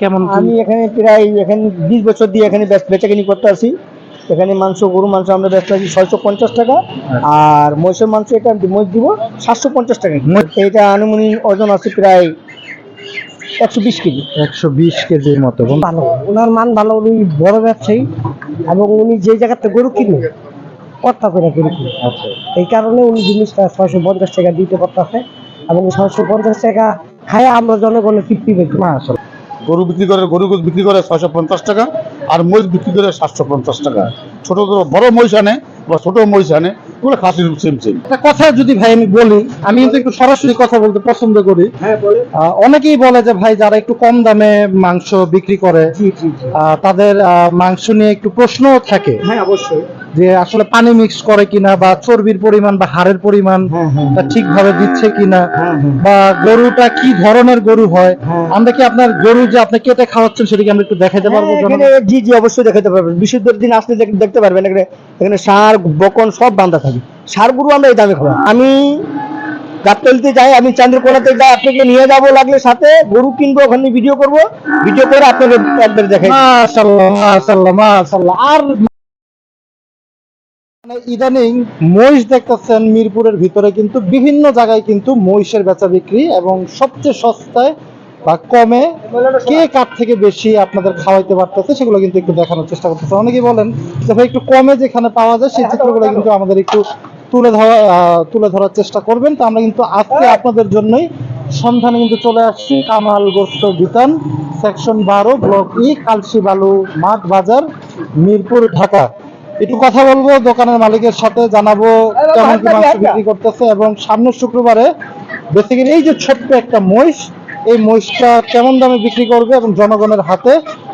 কেমন আমি এখানে প্রায় এখানে বিশ বছর দিয়ে এখানে বেচ- বেচাকিনি করতে আসি। এখানে মাংস গরু মাংস আমরা ব্যস্ত আছি ছয়শো পঞ্চাশ টাকা আর মহিষের মাংস এটা মহিষ দিব সাতশো পঞ্চাশ টাকা। এটা আনুমানিক ওজন আছে প্রায় একশো বিশ কেজি। একশো বিশ কেজির মতো। ভালো ওনার মান ভালো উনি বড় ব্যবসায়ী এবং উনি যে জায়গাতে গরু কিনে কর্তা করে কিনে। আচ্ছা। এই কারণে উনি জিনিসটা ছয়শো পঞ্চাশ টাকা দিতে পারতেছে এবং ছয়শো পঞ্চাশ টাকা খায় আমরা জনগণের তৃপ্তি পেতে। গরু বিক্রি করে, গরু গোস বিক্রি করে ছয়শো পঞ্চাশ টাকা আর মহিষ বিক্রি করে সাতশো পঞ্চাশ টাকা। ছোটো বড় মহিষ আনে বা ছোটো মহিষ আনে। খাসির সেম সেম। একটা কথা যদি ভাই আমি বলি আমি কিন্তু একটু সরাসরি কথা বলতে পছন্দ করি। হ্যাঁ অনেকেই বলে যে ভাই যারা একটু কম দামে মাংস বিক্রি করে তাদের মাংস নিয়ে একটু প্রশ্নও থাকে। হ্যাঁ অবশ্যই। যে আসলে পানি মিক্স করে কিনা বা চর্বির পরিমাণ বা হাড়ের পরিমাণ হ্যাঁ হ্যাঁ ঠিকভাবে দিচ্ছে কিনা বা গরুটা কি ধরনের গরু হয়। আমরা কি আপনার গরু যে আপনি কেটে খাওয়াচ্ছেন সেটা কি আমরা একটু দেখাতে পারব? জি জি অবশ্যই দেখাতে পারবেন। বিশুদ্ধের দিন আসলে দেখতে পারবেন এখানে এখানে সার বকন সব বান্ধা থাকে। সার গরু আমরা এই দামে খাব। আমি গাবতলিতে যাই আমি চান্দ্রকোনাতে যাই আপনাকে নিয়ে যাব লাগলে সাথে। গরু কিনবো ওখানে ভিডিও করব। ভিডিও করে আপনাকে একবার দেখাই মাশাআল্লাহ মাশাআল্লাহ মাশাআল্লাহ। আর মানে ইদানিং মহিষ দেখতেছেন মিরপুরের ভিতরে কিন্তু বিভিন্ন জায়গায় কিন্তু মহিষের বেচা বিক্রি এবং সবচেয়ে সস্তায় বা কমে কে কার থেকে বেশি আপনাদের খাওয়াইতে পারতেছে সেগুলো কিন্তু একটু দেখানোর চেষ্টা করতেছে। অনেকেই বলেন যে ভাই একটু কমে যেখানে পাওয়া যায় সেই চিত্রগুলো কিন্তু আমাদের একটু তুলে ধরা তুলে ধরার চেষ্টা করবেন। তো আমরা কিন্তু আজকে আপনাদের জন্যই সন্ধানে কিন্তু চলে আসছি। কামাল গোস্ত বিতান, সেকশন বারো, ব্লক ই কালসি বালু মাঠ বাজার, মিরপুর, ঢাকা। একটু কথা বলব, দোকানের মালিকের সাথে জানাব কেমন কি মাংস বিক্রি করতেছে এবং সামনের শুক্রবারে বেসিক্যালি এই যে ছোট্ট একটা মহিষ এই মহিষটা কেমন দামে বিক্রি করবে এবং জনগণের হাতে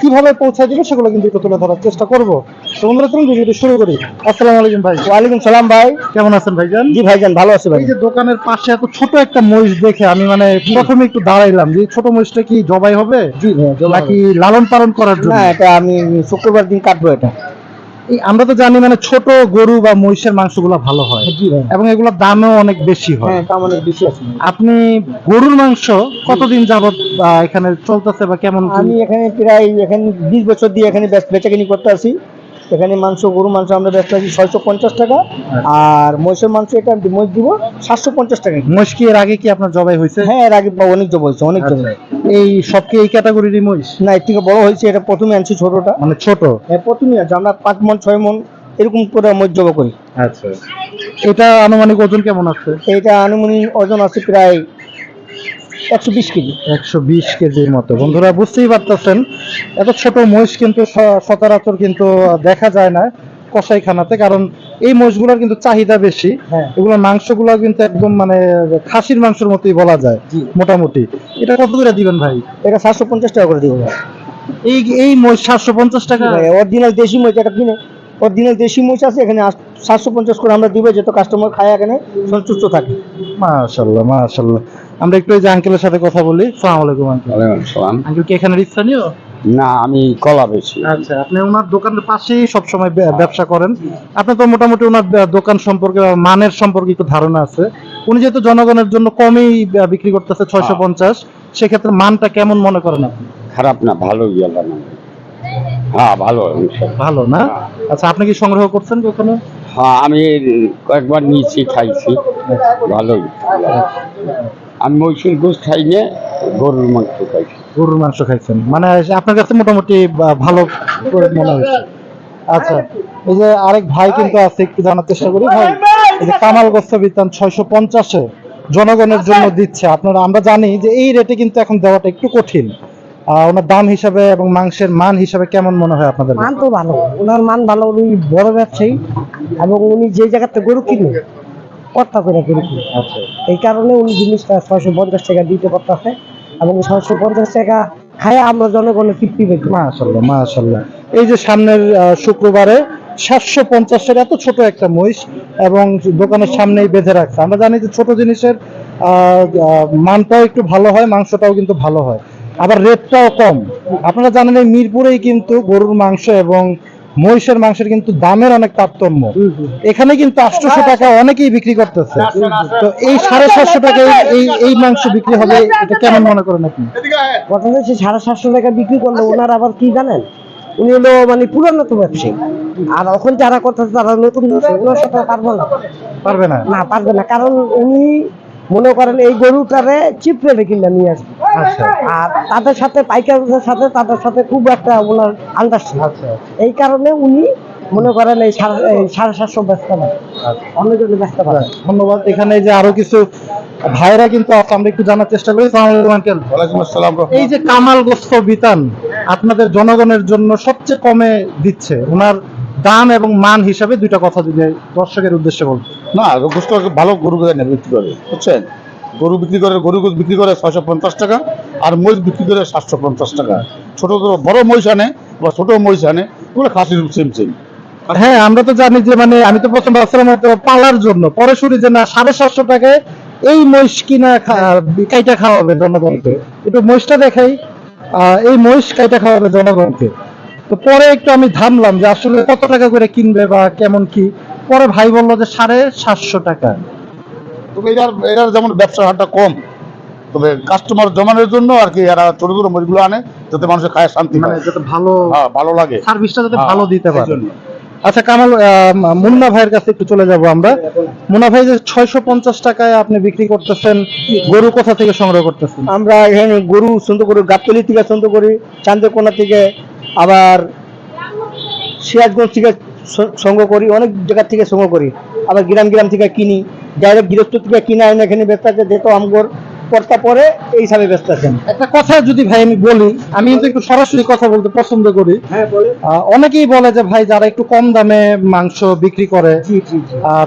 কীভাবে পৌঁছায় দিবে সেগুলো কিন্তু একটু তুলে ধরার চেষ্টা করব। তো বন্ধুরা চলুন ভিডিওটি শুরু করি। আসসালামু আলাইকুম ভাই। ওয়ালাইকুম সালাম ভাই। কেমন আছেন ভাইজান? জি ভাইজান ভালো আছে ভাই। এই যে দোকানের পাশে এত ছোট একটা মহিষ দেখে আমি মানে প্রথমে একটু দাঁড়াইলাম যে ছোট মহিষটা কি জবাই হবে? জি নাকি লালন পালন করার জন্য? না এটা আমি শুক্রবার দিন কাটবো এটা। আমরা তো জানি মানে ছোট গরু বা মহিষের মাংসগুলো ভালো হয়। ভাই। এবং এগুলোর দামও অনেক বেশি হয়। হ্যাঁ তেমন বেশি আছে। আপনি গরুর মাংস কতদিন যাবত এখানে চলতেছে বা কেমন আমি এখানে প্রায় এখানে বিশ বছর দিয়ে এখানে বেচ- বেচাকিনি করতে আসি। এখানে মাংস গরু মাংস আমরা ব্যস্ত আছি ছয়শো পঞ্চাশ টাকা আর মহিষের মাংস এটা মহিষ দিব সাতশো পঞ্চাশ টাকা মহিষ কি এর আগে কি আপনার জবাই হয়েছে? হ্যাঁ এর আগে অনেক জব হয়েছে অনেক জব এই সব কি এই ক্যাটাগরিরই মহিষ? না এর থেকে বড় হয়েছে এটা প্রথমে আনছি ছোটটা। মানে ছোট? হ্যাঁ প্রথমে আছে আমরা পাঁচ মন ছয় মন এরকম করে মহিষ জব করি। আচ্ছা। এটা আনুমানিক ওজন কেমন আছে? এটা আনুমানিক ওজন আছে প্রায় একশো বিশ কেজি। একশো বিশ কেজির মতো। বন্ধুরা বুঝতেই পারতেছেন এত ছোট মহিষ কিন্তু সচরাচর কিন্তু দেখা যায় না কসাইখানাতে কারণ এই মহিষগুলোর কিন্তু চাহিদা বেশি। হ্যাঁ। মাংসগুলো কিন্তু একদম মানে খাসির মাংসের মতোই বলা যায় মোটামুটি। এটা কত করে দিবেন ভাই? এটা সাতশো পঞ্চাশ টাকা করে দিব ভাই। এই এই মহিষ সাতশো পঞ্চাশ টাকা? অরিজিনাল দেশি মহিষ এটা কিনে অরিজিনাল দেশি মহিষ আছে এখানে সাতশো পঞ্চাশ করে আমরা দিব যত কাস্টমার খায় এখানে সন্তুষ্ট থাকে। মাশাল্লাহ মাশাল্লাহ। আমরা একটু এই যে আঙ্কেলের সাথে কথা বলি। সালাম আলাইকুম আঙ্কেল সালাম। আঙ্কেল কি এখানে স্থানীয়? না আমি কলা বেশি। আচ্ছা আপনি ওনার দোকানের পাশেই সবসময় ব্যবসা করেন। আপনার তো মোটামুটি ওনার দোকান সম্পর্কে বা মানের সম্পর্কে একটু ধারণা আছে। উনি যেহেতু জনগণের জন্য কমেই বিক্রি করতেছে ছয়শো পঞ্চাশ সেক্ষেত্রে মানটা কেমন মনে করেন আপনি? খারাপ না ভালো গেল না হ্যাঁ ভালো ভালো না? আচ্ছা আপনি কি সংগ্রহ করছেন কখনো? হ্যাঁ আমি কয়েকবার নিয়েছি খাইছি। ভালোই। আমি মৈসুর গোস খাই না গরুর মাংস খাইছি। গরুর মাংস খাইছেন। মানে আপনার কাছে মোটামুটি ভালো মনে হয়েছে। আচ্ছা এই যে আরেক ভাই কিন্তু আছে একটু জানার চেষ্টা করি। ভাই এই যে কামাল গোস্ত বিতান ছয়শো পঞ্চাশে জনগণের জন্য দিচ্ছে। আপনারা আমরা জানি যে এই রেটে কিন্তু এখন দেওয়াটা একটু কঠিন। আহ, ওনার দাম হিসাবে এবং মাংসের মান হিসাবে কেমন মনে হয় আপনাদের? মান তো ভালো। ওনার মান ভালো উনি বড় ব্যবসায়ী এবং উনি যে জায়গাতে গরু কিনে কর্তা করে গরু আচ্ছা। এই কারণে উনি জিনিসটা ছয়শো পঞ্চাশ টাকা দিতে পারতেছে এবং ছয়শো পঞ্চাশ টাকা খায় আমরা জনগণের তৃপ্তি পেতে মাশাল্লাহ মাশাল্লাহ এই যে সামনের শুক্রবারে সাতশো পঞ্চাশের এত ছোট একটা মহিষ এবং দোকানের সামনেই বেঁধে রাখছে। আমরা জানি যে ছোট জিনিসের মানটাও একটু ভালো হয় মাংসটাও কিন্তু ভালো হয়। আবার রেটটাও কম। আপনারা জানেন এই মিরপুরেই কিন্তু গরুর মাংস এবং মহিষের মাংসের কিন্তু দামের অনেক তারতম্য। এখানে কিন্তু আটশোশো টাকা অনেকেই বিক্রি করতেছে। তো এই সাড়ে সাতশো টাকায় এই এই মাংস বিক্রি হবে এটা কেমন মনে করেন আপনি? কথা হচ্ছে সাড়ে সাতশো টাকা বিক্রি করলে ওনার আবার কি জানেন? উনি হলো মানে পুরানো তো ব্যবসায়ী। আর এখন যারা করতেছে তারা নতুন ব্যবসায়ী ওনার সাথে পারব না। পারবে না। না পারবে না। কারণ উনি মনে করেন এই গরুটারে চিপ রেটে কিনে নিয়ে আসবে। আচ্ছা। আর তাদের সাথে পাইকারদের সাথে তাদের সাথে খুব একটা ওনার আন্ডারস্ট্যান্ড আচ্ছা এই কারণে উনি মনে করেন এই সাড়ে সাতশো ব্যস্ত পারে অন্যজনে ব্যস্ত পারে ধন্যবাদ। এখানে যে আরও কিছু ভাইরা কিন্তু আমরা একটু জানার চেষ্টা করি। আসসালাম এই যে কামাল গোস্ত বিতান আপনাদের জনগণের জন্য সবচেয়ে কমে দিচ্ছে। ওনার দাম এবং মান হিসাবে দুইটা কথা যদি দর্শকের উদ্দেশ্যে বলতে না গোস্ত ভালো গরু গায়ে বিক্রি করে, বুঝছেন? গরু বিক্রি করে, গরু বিক্রি করে ছয়শো পঞ্চাশ টাকা, আর মহিষ বিক্রি করে সাতশো পঞ্চাশ টাকা। ছোট বড় মহিষ আনে বা ছোট মহিষ আনে ওগুলো খাসির সেম সেম হ্যাঁ আমরা তো জানি যে মানে আমি তো প্রথম ভাবছিলাম পালার জন্য। পরে শুনি যে না, সাড়ে সাতশো টাকায় এই মহিষ কিনা কাইটা খাওয়াবে জনগণকে। একটু মহিষটা দেখাই। এই মহিষ কাইটা খাওয়াবে জনগণকে। তো পরে একটু আমি থামলাম যে আসলে কত টাকা করে কিনবে বা কেমন কি। পরে ভাই বলল যে সাড়ে সাতশো টাকা। তবে এটার এটার যেমন ব্যবসার হারটা কম তবে কাস্টমার জমানোর জন্য আর কি এরা ছোট ছোট মরিচগুলো আনে যাতে মানুষের খায় শান্তি মানে যাতে ভালো হ্যাঁ ভালো লাগে। সার্ভিসটা যাতে হ্যাঁ, ভালো দিতে পারে। আচ্ছা কামাল মুন্না ভাইয়ের কাছে একটু চলে যাব আমরা। মুন্না ভাই যে ছয়শো পঞ্চাশ টাকায় আপনি বিক্রি করতেছেন গরু কোথা থেকে সংগ্রহ করতেছেন? আমরা এখানে গরু সংগ্রহ করি গাবতলি থেকে সংগ্রহ করি চান্দ্রকোনা থেকে আবার সিরাজগঞ্জ থেকে সংগ্রহ করি, অনেক জায়গার থেকে সংগ্রহ করি। আবার গ্রাম গ্রাম থেকে কিনি। ডাইরেক্ট গৃহস্থ থেকে কিনে আমি এখানে বেচতে যেত আমগর পরে এই হিসাবে ব্যস্ত আছেন। একটা কথা যদি ভাই আমি বলি আমি কিন্তু একটু সরাসরি কথা বলতে পছন্দ করি। হ্যাঁ অনেকেই বলে যে ভাই যারা একটু কম দামে মাংস বিক্রি করে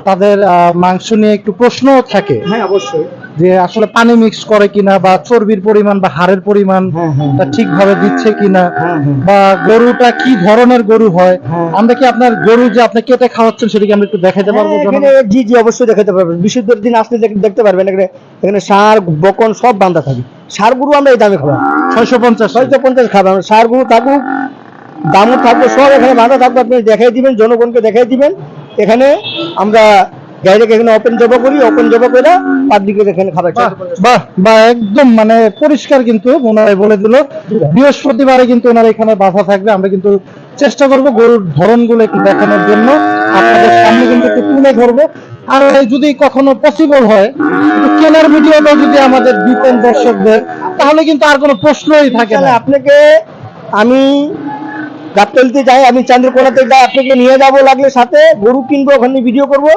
তাদের মাংস নিয়ে একটু প্রশ্নও থাকে। হ্যাঁ অবশ্যই। যে আসলে পানি মিক্স করে কিনা বা চর্বির পরিমাণ বা হাড়ের পরিমাণ হ্যাঁ হ্যাঁ তা ঠিকভাবে দিচ্ছে কিনা বা গরুটা কি ধরনের গরু হয়। আমরা কি আপনার গরু যে আপনি কেটে খাওয়াচ্ছেন সেটাকে আমরা একটু দেখাতে পারব জি জি অবশ্যই দেখাতে পারবেন। বিশুদ্ধের দিন আসলে দেখতে পারবেন। এখানে এখানে সার বকন সব বান্ধা থাকে। সার গুরু আমরা এই দামে খাব। ছয়শো পঞ্চাশ। ছয়শো পঞ্চাশ খাবেন সার গুরু থাকুক দামও থাকবে সব এখানে বাঁধা থাকবে আপনি দেখাই দিবেন জনগণকে দেখাই দিবেন। এখানে আমরা ডাইরেক্ট এখানে ওপেন জবা করি ওপেন জবা করে পাবলিকের এখানে খাবার বাহ, বাহ একদম মানে পরিষ্কার কিন্তু ওনারা বলে দিল। বৃহস্পতিবারে কিন্তু ওনারা এখানে বাধা থাকবে। আমরা কিন্তু চেষ্টা করব গরুর ধরনগুলো একটু দেখানোর জন্য। আপনাদের সামনে কিন্তু একটু তুলে ধরবো। আর যদি কখনো পসিবল হয় কেনার ভিডিওটা যদি আমাদের দিতেন দর্শকদের, তাহলে কিন্তু আর কোনো প্রশ্নই থাকে না। আপনাকে আমি গাবতলিতে যাই আমি চান্দ্রকোনাতে যাই আপনাকে নিয়ে যাব লাগলে সাথে গরু কিনবো ওখানে ভিডিও করব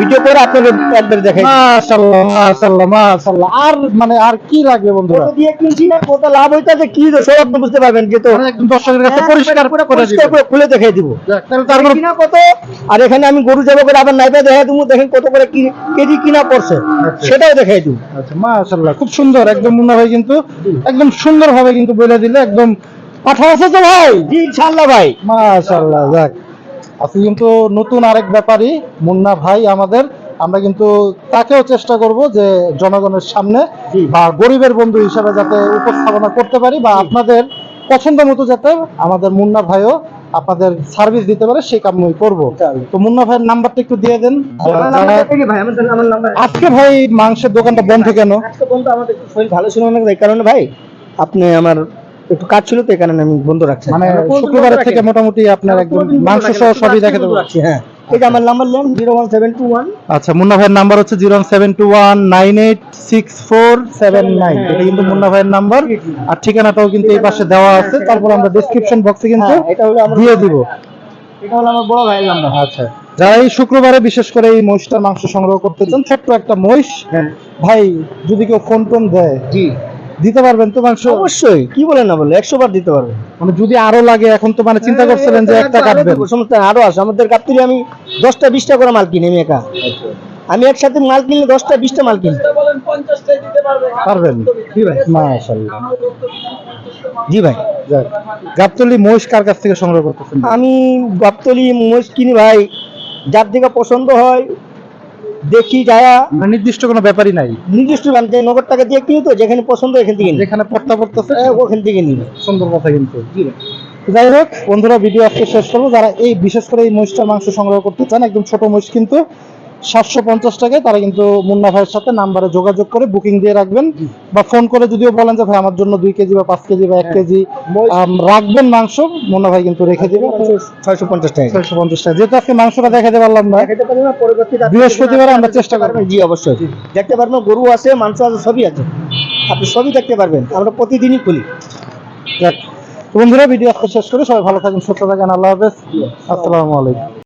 ভিডিও করে আপনাকে একবার দেখাই মাশাআল্লাহ মাশাআল্লাহ মাশাআল্লাহ। আর মানে আর কি লাগবে বন্ধুরা? কত দিয়ে কিনছি না কত লাভ হইতাছে কি সব আপনি বুঝতে পারবেন যে তো মানে একদম দর্শকের কাছে পরিষ্কার করে পরিষ্কার দিবেন। করে খুলে দেখাই দিব। তাহলে তার কোনো কিনা কত আর এখানে আমি গরু যাব করে আবার নাইবা দেখাই দিব দেখেন কত করে কি কেজি কিনা পড়ছে। সেটাও দেখাই দিব। আচ্ছা মাশাআল্লাহ খুব সুন্দর একদম মুন্না ভাই কিন্তু একদম সুন্দর ভাবে কিন্তু বলে দিলে একদম আছে তো ভাই। জি ইনশাআল্লাহ ভাই। মাশাআল্লাহ যাক। আজকে কিন্তু নতুন আরেক ব্যাপারী মুন্না ভাই আমাদের। আমরা কিন্তু তাকেও চেষ্টা করব যে জনগণের সামনে বা গরিবের বন্ধু হিসাবে যাতে উপস্থাপনা করতে পারি বা আপনাদের পছন্দ মতো যাতে আমাদের মুন্না ভাইও আপনাদের সার্ভিস দিতে পারে সেই কামই করব। তো মুন্না ভাইয়ের নাম্বারটা একটু দিয়ে দেন। আজকে ভাই মাংসের দোকানটা বন্ধ কেন? আজকে বন্ধু আমাদের শরীর ভালো ছিল না কারণে ভাই আপনি আমার একটু কাজ ছিল তো এই কারণে আমি বন্ধ রাখছি। মানে কোনদিন থেকে মোটামুটি আপনার একদম মাংস সহ সবই দেখে দেবো। হ্যাঁ। এই যে আমার নাম্বার নেন zero one seven two one আচ্ছা মুন্না ভাইয়ের নাম্বার হচ্ছে zero seven two one nine eight six four seven nine এটা কিন্তু মুন্না ভাইয়ের নাম্বার আর ঠিকানাটাও কিন্তু এই পাশে দেওয়া আছে। তারপর আমরা ডিসক্রিপশন বক্সে কিন্তু হ্যাঁ, দিয়ে দিব। এটা হলো আমার বড় ভাইয়ের নাম্বার আচ্ছা। যারা এই শুক্রবারে বিশেষ করে এই মহিষটার মাংস সংগ্রহ করতে চান ছোট্ট একটা মহিষ। হ্যাঁ। ভাই যদি কেউ ফোন টোন দেয় জি। দিতে পারবেন তো মাংস? অবশ্যই কি বলেন না বলে একশো বার দিতে পারবে মানে যদি আরও লাগে এখন তো মানে চিন্তা করছিলেন যে একটা কাটবেন। সমস্যা আরও আছে আমাদের গাপ্তিরে আমি দশটা বিশটা করে মাল কিনি আমি একা। আমি একসাথে মাল কিনলে দশটা বিশটা মাল কিনি। পারবেন? জি ভাই? মাশাআল্লাহ। জি ভাই গাবতলি মহিষ কার কাছ থেকে সংগ্রহ করতেছেন? আমি গাবতলি মোষ কিনি ভাই যার দিকে পছন্দ হয় দেখি যায়া নির্দিষ্ট কোনো ব্যাপারই নাই। নির্দিষ্ট মানে যে নগদ টাকা দিয়ে কিনি তো যেখানে পছন্দ এখান থেকে যেখানে পড়তা পড়তেছে এ, ওখান থেকে নিবে সুন্দর কথা কিন্তু। যাই হোক বন্ধুরা ভিডিও আজকে শেষ করব। যারা এই বিশেষ করে এই মহিষটার মাংস সংগ্রহ করতে চান একদম ছোট মহিষ কিন্তু সাতশো পঞ্চাশ টাকায় তারা কিন্তু মুন্না ভাইয়ের সাথে নাম্বারে যোগাযোগ করে বুকিং দিয়ে রাখবেন বা ফোন করে যদিও বলেন যে ভাই আমার জন্য দুই কেজি বা পাঁচ কেজি বা এক কেজি রাখবেন মাংস। মুন্না ভাই কিন্তু রেখে দিবে। ছয়শো পঞ্চাশ টাকা। ছয়শো পঞ্চাশ টাকা। যেহেতু আজকে মাংসটা দেখাতে পারলাম না বৃহস্পতিবারে আমরা চেষ্টা করব। জি অবশ্যই। দেখতে পারবেন গরু আছে মাংস আছে সবই আছে। আপনি সবই দেখতে পারবেন। আমরা প্রতিদিনই খুলি। বন্ধুরা ভিডিও শেষ করে। সবাই ভালো থাকেন সুস্থ থাকেন। আল্লাহ হাফেজ। আসসালামু আলাইকুম।